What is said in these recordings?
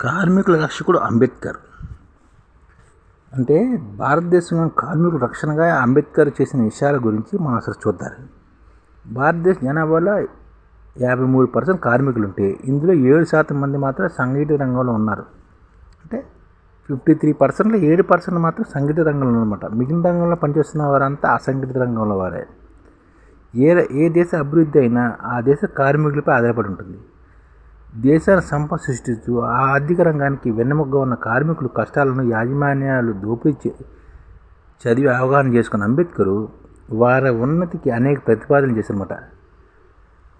కార్మికుల రక్షకుడు అంబేద్కర్. అంటే భారతదేశంలో కార్మికుల రక్షణగా అంబేద్కర్ చేసిన విషయాల గురించి మనం అసలు చూద్దాం. భారతదేశ జనాభాలో యాభై మూడు పర్సెంట్ కార్మికులు ఉంటే ఇందులో ఏడు శాతం మంది మాత్రం సంఘటిత రంగంలో ఉన్నారు. అంటే ఫిఫ్టీ త్రీ పర్సెంట్లో ఏడు పర్సెంట్ మాత్రం సంఘటిత రంగంలో అనమాట మిగిలిన రంగంలో పనిచేస్తున్న వారంతా అసంఘటిత రంగంలో వారే. ఏ ఏ దేశ అభివృద్ధి అయినా ఆ దేశ కార్మికులపై ఆధారపడి ఉంటుంది. దేశాల సంపద సృష్టిస్తూ ఆ ఆర్థిక రంగానికి వెన్నెముగ్గా ఉన్న కార్మికులు కష్టాలను యాజమాన్యాలు దోపిడి చదివి అవగాహన చేసుకున్న అంబేద్కరు వారి ఉన్నతికి అనేక ప్రతిపాదనలు చేశారన్నమాట.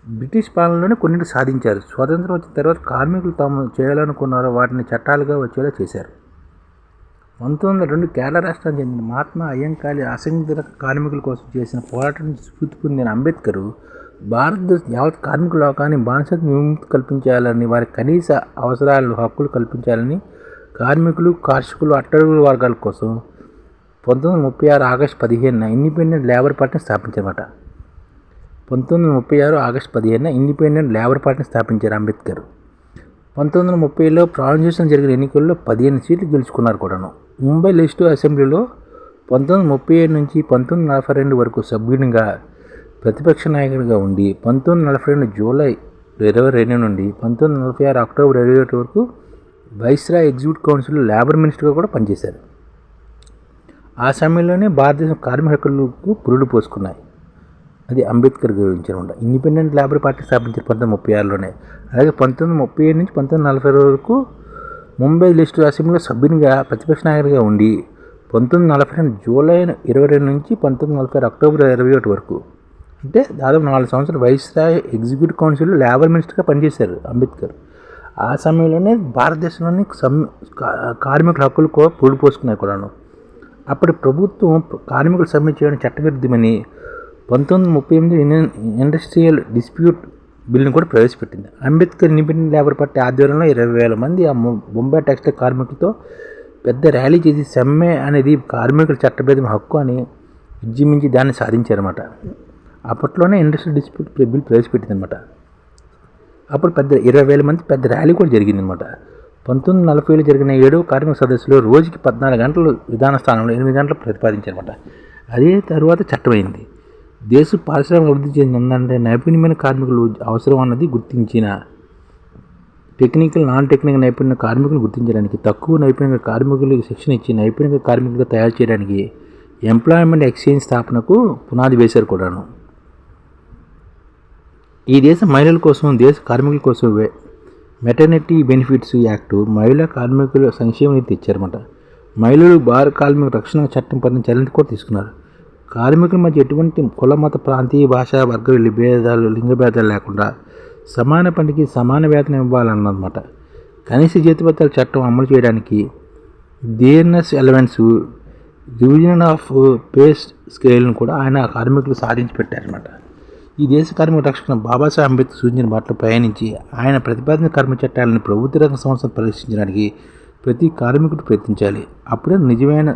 బ్రిటిష్ పాలనలోనే కొన్నింటి సాధించారు. స్వాతంత్రం వచ్చిన తర్వాత కార్మికులు తాము చేయాలనుకున్నారో వాటిని చట్టాలుగా వచ్చేలా చేశారు. పంతొమ్మిది వందల రెండు కేరళ రాష్ట్రానికి చెందిన మహాత్మా అయ్యంకాళి అసంఘటిత కార్మికుల కోసం చేసిన పోరాటం స్ఫూర్తి పొందిన అంబేద్కర్ భారతదేశ యావత్ కార్మిక లోకాన్ని బానిసత్ విముక్తి కల్పించాలని వారి కనీస అవసరాలు హక్కులు కల్పించాలని కార్మికులు కార్షికులు అట్టడుగుల వర్గాల కోసం పంతొమ్మిది వందల ముప్పై ఆరు ఆగస్టు పదిహేనున ఇండిపెండెంట్ లేబర్ పార్టీని స్థాపించారన్నమాట. పంతొమ్మిది వందల ముప్పై ఆరు ఆగస్టు పదిహేనున ఇండిపెండెంట్ లేబర్ పార్టీని స్థాపించారు అంబేద్కర్. పంతొమ్మిది వందల ముప్పైలో ప్రారంభించడం జరిగిన ఎన్నికల్లో పదిహేను సీట్లు గెలుచుకున్నారు కూడాను. ముంబై లెజిస్టివ్ అసెంబ్లీలో పంతొమ్మిది వందల ముప్పై ఏడు నుంచి పంతొమ్మిది వందల నలభై రెండు వరకు సభ్యునిగా ప్రతిపక్ష నాయకుడిగా ఉండి పంతొమ్మిది నలభై రెండు జూలై ఇరవై రెండు నుండి పంతొమ్మిది నలభై ఆరు అక్టోబర్ ఇరవై ఒకటి వరకు వైస్రా ఎగ్జిక్యూటివ్ కౌన్సిల్ లేబర్ మినిస్టర్గా కూడా పనిచేశారు. ఆ సమయంలోనే భారతదేశం కార్మిక హక్కులకు పురుడు పోసుకున్నాయి. అది అంబేద్కర్ గురించి ఉండ ఇండిపెండెంట్ లేబర్ పార్టీ స్థాపించారు పంతొమ్మిది ముప్పై ఆరులోనే. అలాగే పంతొమ్మిది ముప్పై ఏడు నుంచి పంతొమ్మిది నలభై వరకు ముంబై లిస్టు అసెంబ్లీలో సభ్యునిగా ప్రతిపక్ష నాయకుడిగా ఉండి పంతొమ్మిది నలభై రెండు జూలై ఇరవై రెండు నుంచి పంతొమ్మిది నలభై ఆరు అక్టోబర్ ఇరవై ఒకటి వరకు అంటే దాదాపు నాలుగు సంవత్సరాలు వైస్రాయ్ ఎగ్జిక్యూటివ్ కౌన్సిల్లో లేబర్ మినిస్టర్గా పనిచేశారు అంబేద్కర్. ఆ సమయంలోనే భారతదేశంలోని సమ్ కార్మికుల హక్కులు కూడా పూడి పోసుకున్నాయి కూడాను. అప్పటి ప్రభుత్వం కార్మికులు సమ్మె చేయడం చట్టవిరుద్ధమని పంతొమ్మిది ముప్పై ఎనిమిది ఇండియన్ ఇండస్ట్రియల్ డిస్ప్యూట్ బిల్లును కూడా ప్రవేశపెట్టింది. అంబేద్కర్ ఇండిపెండెంట్ లేబర్ పార్టీ ఆధ్వర్యంలో ఇరవై వేల మంది ఆ బొంబాయి టెక్స్టైల్ కార్మికులతో పెద్ద ర్యాలీ చేసి సమ్మె అనేది కార్మికుల చట్టభేదం హక్కు అని విజృంభించి దాన్ని సాధించారన్నమాట. అప్పట్లోనే ఇండస్ట్రియల్ డిస్ప్యూట్ బిల్ ప్రవేశపెట్టింది అనమాట అప్పుడు పెద్ద ఇరవై వేల మంది పెద్ద ర్యాలీ కూడా జరిగిందనమాట. పంతొమ్మిది నలభైలో జరిగిన ఏడవ కార్మిక సదస్సులో రోజుకి పద్నాలుగు గంటలు విధాన స్థానంలో ఎనిమిది గంటలు ప్రతిపాదించారనమాట. అదే తర్వాత చట్టమైంది. దేశ పారిశ్రామిక అభివృద్ధి చెందిందంటే నైపుణ్యమైన కార్మికులు అవసరం అన్నది గుర్తించిన టెక్నికల్ నాన్ టెక్నికల్ నైపుణ్య కార్మికులు గుర్తించడానికి తక్కువ నైపుణ్య కార్మికులకు శిక్షణ ఇచ్చి నైపుణ్య కార్మికులుగా తయారు చేయడానికి ఎంప్లాయ్మెంట్ ఎక్స్చేంజ్ స్థాపనకు పునాది వేశారు కూడాను. ఈ దేశ మహిళల కోసం దేశ కార్మికుల కోసం వే- మెటర్నిటీ బెనిఫిట్స్ యాక్ట్ మహిళా కార్మికుల సంక్షేమ నీతి మహిళలు బాల కార్మిక రక్షణ చట్టం పైన చర్యలు కూడా తీసుకున్నారు. కార్మికుల మధ్య ఎటువంటి కుల మత ప్రాంతీయ భాష వర్గ భేదాలు లింగ భేదాలు లేకుండా సమాన పనికి సమాన వేతనం ఇవ్వాలన్నమాట. కనీస జీతపత్రాల చట్టం అమలు చేయడానికి దీర్నెస్ ఎలవెన్స్ డివిజన్ ఆఫ్ పేస్ట్ స్కేల్ను కూడా ఆయన కార్మికులు సాధించి పెట్టారన్నమాట. ఈ దేశ కార్మిక రక్షణ బాబాసాహెబ్ అంబేద్కర్ సూచించిన బాటలో ప్రయాణించి ఆయన ప్రతిపాదన కార్మిక చట్టాలను ప్రభుత్వ రంగ సంస్థలు పరిరక్షించడానికి ప్రతి కార్మికుడు ప్రయత్నించాలి. అప్పుడే నిజమైన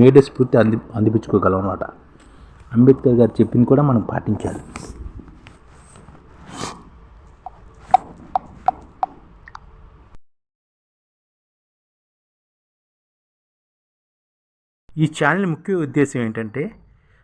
మేడే స్ఫూర్తి అంది అందిపించుకోగలం అన్నమాట అంబేద్కర్ గారు చెప్పింది కూడా మనం పాటించాలి. ఈ ఛానల్ ముఖ్య ఉద్దేశం ఏంటంటే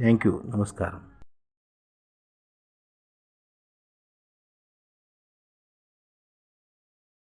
Thank you. నమస్కారం.